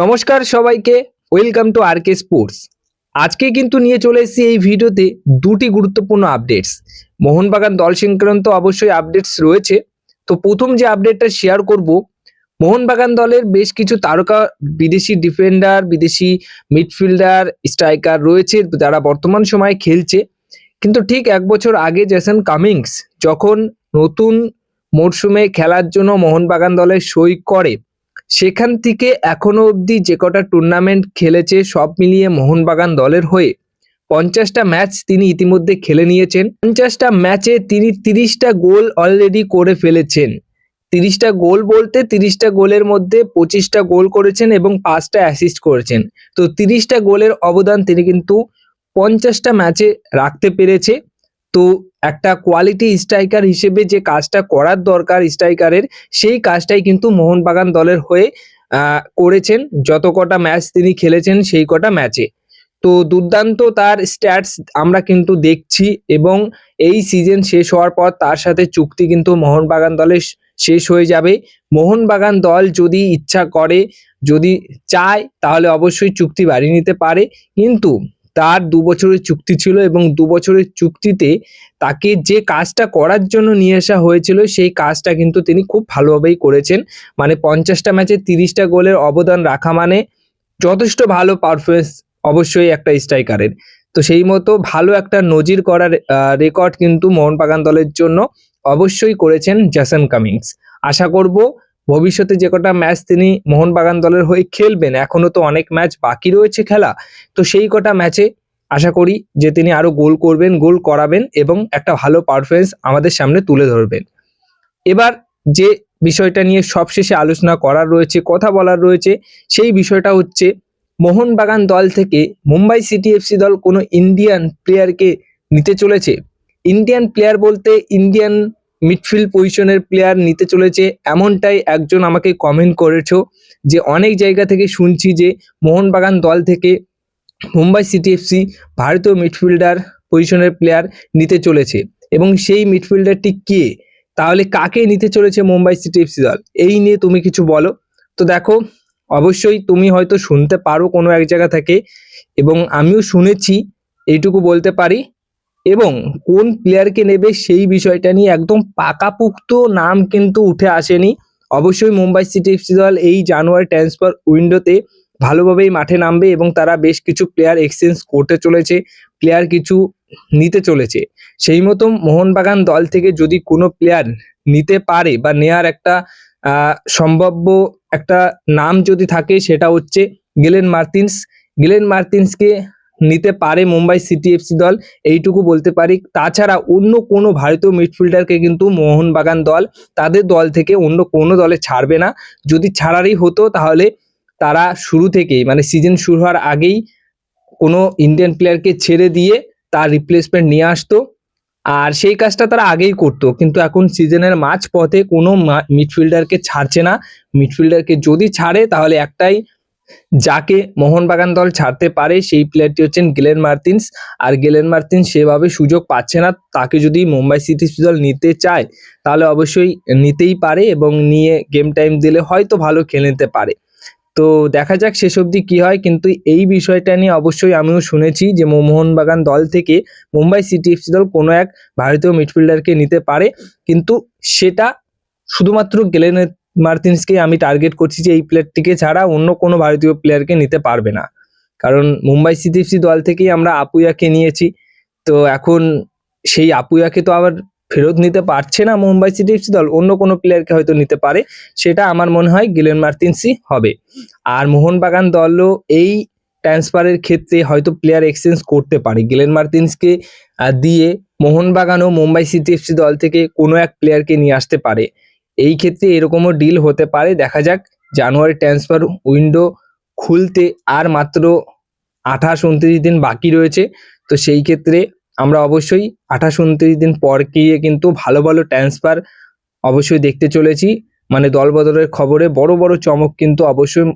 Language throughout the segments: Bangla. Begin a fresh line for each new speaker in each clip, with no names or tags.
নমস্কার সবাইকে welcome to R K sports আজকে কিন্তু নিয়ে চলে এসেছি এই ভিডিওতে দুটি গুরুত্বপূর্ণ আপডেটস মোহনবাগান দল সংক্রান্ত অবশ্যই আপডেটস রয়েছে। তো প্রথম যে আপডেটটা শেয়ার করব, মোহনবাগান দলের বেশ কিছু তারকা, বিদেশি ডিফেন্ডার বিদেশি মিডফিল্ডার স্ট্রাইকার রয়েছে, যারা বর্তমান সময়ে খেলছে। কিন্তু ঠিক এক বছর আগে জেসন কামিংস যখন নতুন মরশুমে খেলার জন্য মোহনবাগান দলের সই করে সেখান থেকে এখনও অবধি যে কটা টুর্নামেন্ট খেলেছে সব মিলিয়ে মোহনবাগান দলের হয়ে পঞ্চাশটা ম্যাচ তিনি ইতিমধ্যে খেলে নিয়েছেন। পঞ্চাশটা ম্যাচে তিনি তিরিশটা গোল অলরেডি করে ফেলেছেন। তিরিশটা গোল বলতে তিরিশটা গোলের মধ্যে পঁচিশটা গোল করেছেন এবং পাঁচটা অ্যাসিস্ট করেছেন। তো তিরিশটা গোলের অবদান তিনি কিন্তু পঞ্চাশটা ম্যাচে রাখতে পেরেছে। তো একটা কোয়ালিটি স্ট্রাইকার হিসেবে যে কাজটা করার দরকার স্ট্রাইকারের সেই কাজটাই কিন্তু মোহনবাগান দলের হয়ে করেছেন। যত কটা ম্যাচ তিনি খেলেছেন, সেই কটা ম্যাচে তো দুর্দান্ত তার স্ট্যাটস আমরা কিন্তু দেখছি এবং এই সিজন শেষ হওয়ার পর তার সাথে চুক্তি কিন্তু মোহনবাগান দলের শেষ হয়ে যাবে। মোহনবাগান দল যদি ইচ্ছা করে, যদি চায়, তাহলে অবশ্যই চুক্তি বাড়িয়ে নিতে পারে। কিন্তু তার দু বছরের চুক্তি ছিল এবং দু বছরের চুক্তিতে তাকে যে কাজটা করার জন্য নিয়ে আসা হয়েছিল, সেই কাজটা কিন্তু তিনি খুব ভালোভাবেই করেছেন। মানে পঞ্চাশটা ম্যাচে তিরিশটা গোলের অবদান রাখা মানে যথেষ্ট ভালো পারফরমেন্স অবশ্যই একটা স্ট্রাইকারের তো সেই মতো ভালো একটা নজির করার রেকর্ড কিন্তু মোহনবাগান দলের জন্য অবশ্যই করেছেন জ্যাসন কামিংস আশা করব ভবিষ্যতে যে কটা ম্যাচ তিনি মোহনবাগান দলের হয়ে খেলবেন এখনও তো অনেক ম্যাচ বাকি রয়েছে খেলা। তো সেই কটা ম্যাচে আশা করি যে তিনি আরও গোল করবেন, গোল করাবেন এবং একটা ভালো পারফরমেন্স আমাদের সামনে তুলে ধরবেন। এবার যে বিষয়টা নিয়ে সবশেষে আলোচনা করার রয়েছে, কথা বলার রয়েছে, সেই বিষয়টা হচ্ছে মোহনবাগান দল থেকে মুম্বাই সিটি এফসি দল কোনো ইন্ডিয়ান প্লেয়ারকে নিতে চলেছে। ইন্ডিয়ান প্লেয়ার বলতে ইন্ডিয়ান মিডফিল্ড পজিশনের প্লেয়ার নিতে চলেছে। এমনটাই একজন আমাকে কমেন্ট করেছ যে অনেক জায়গা থেকে শুনছি যে মোহনবাগান দল থেকে মুম্বাই সিটি এফসি ভারতীয় মিডফিল্ডার পজিশনের প্লেয়ার নিতে চলেছে। এবং সেই মিডফিল্ডারটি কে? তাহলে কাকে নিতে চলেছে মুম্বাই সিটি এফসি দল? এই নিয়ে তুমি কিছু বলো। তো দেখো, অবশ্যই তুমি হয়তো শুনতে পারো কোনো এক জায়গা থেকে এবং আমিও শুনেছি, এইটুকু বলতে পারি। এবং কোন প্লেয়ারকে নেবে সেই বিষয়টা নিয়ে একদম পাকাপুক্ত নাম কিন্তু উঠে আসেনি। অবশ্যই মুম্বাই সিটি এফসি দল এই জানুয়ারি ট্রান্সফার উইন্ডোতে ভালোভাবেই মাঠে নামবে এবং তারা বেশ কিছু প্লেয়ার এক্সচেঞ্জ করতে চলেছে প্লেয়ার কিছু নিতে চলেছে। সেই মতো মোহনবাগান দল থেকে যদি কোনো প্লেয়ার নিতে পারে বা নেয়ার একটা সম্ভাব্য একটা নাম যদি থাকে সেটা হচ্ছে গেলেন মার্টিন্স গেলেন মার্টিন্সকে নিতে পারে মুম্বাই সিটি এফসি দল, এইটুকু বলতে পারি। তাছাড়া অন্য কোনো ভারতীয় মিডফিল্ডারকে কিন্তু মোহনবাগান দল, তাদের দল থেকে অন্য কোনো দলে ছাড়বে না। যদি ছাড়ারই হতো তাহলে তারা শুরু থেকেই মানে সিজন শুরু হওয়ার আগেই কোনো ইন্ডিয়ান প্লেয়ারকে ছেড়ে দিয়ে তার রিপ্লেসমেন্ট নিয়ে আসতো। আর সেই কাজটা তারা আগেই করতো, কিন্তু এখন সিজনের মাঝ পথে কোনো মিডফিল্ডারকে ছাড়ছে না। মিডফিল্ডারকে যদি ছাড়ে তাহলে একটাই যাকে মোহনবাগান দল ছাড়তে পারে, সেই প্লেয়ারটি হচ্ছেন গেলেন মার্টিন্স আর গেলেন মার্টিন্স সেভাবে সুযোগ পাচ্ছে না, তাকে যদি মুম্বাই সিটি দল নিতে চায়, তাহলে অবশ্যই নিতেই পারে এবং নিয়ে গেম টাইম দিলে হয়তো ভালো খেলে নিতে পারে। তো দেখা যাক শেষ অবধি কী হয়, কিন্তু এই বিষয়টা নিয়ে অবশ্যই আমিও শুনেছি যে মোহনবাগান দল থেকে মুম্বাই সিটি এফসি দল কোনো এক ভারতীয় মিডফিল্ডারকে নিতে পারে। কিন্তু সেটা শুধুমাত্র গেলেন মার্টিন্সকে আমি টার্গেট করছি যে এই প্লেয়ারটিকে ছাড়া অন্য কোনো ভারতীয় প্লেয়ারকে নিতে পারবে না। কারণ মুম্বাই সিটি এফসি দল থেকেই আমরা আপুয়াকে নিয়েছি। তো এখন সেই আপুয়াকে তো আবার ফেরত নিতে পারছে না মুম্বাই সিটি এফসি দল। অন্য কোনো প্লেয়ারকে হয়তো নিতে পারে। সেটা আমার মনে হয় গিলেন মার্টিন্সই হবে। আর মোহনবাগান দলও এই ট্রান্সফারের ক্ষেত্রে হয়তো প্লেয়ার এক্সচেঞ্জ করতে পারে। গিলেন মার্টিন্সকে আহ, দিয়ে মোহনবাগান ও মুম্বাই সিটি এফসি দল থেকে কোনো এক প্লেয়ারকে নিয়ে আসতে পারে। এই ক্ষেত্রে এরকমও ডিল হতে পারে। দেখা যাক জানুয়ারি ট্রান্সফার উইন্ডো খুলতে আর মাত্র আঠাশ উনত্রিশ দিন বাকি রয়েছে। তো সেই ক্ষেত্রে আমরা অবশ্যই আঠাশ উনত্রিশ দিন পর গিয়ে কিন্তু ভালো ভালো ট্রান্সফার অবশ্যই দেখতে চলেছি। মানে দল বদলের খবরে বড় বড় চমক কিন্তু অবশ্যই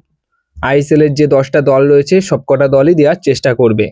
আইএসএল এর যে দশটা দল রয়েছে, সবকটা দলই দেওয়ার চেষ্টা করবে।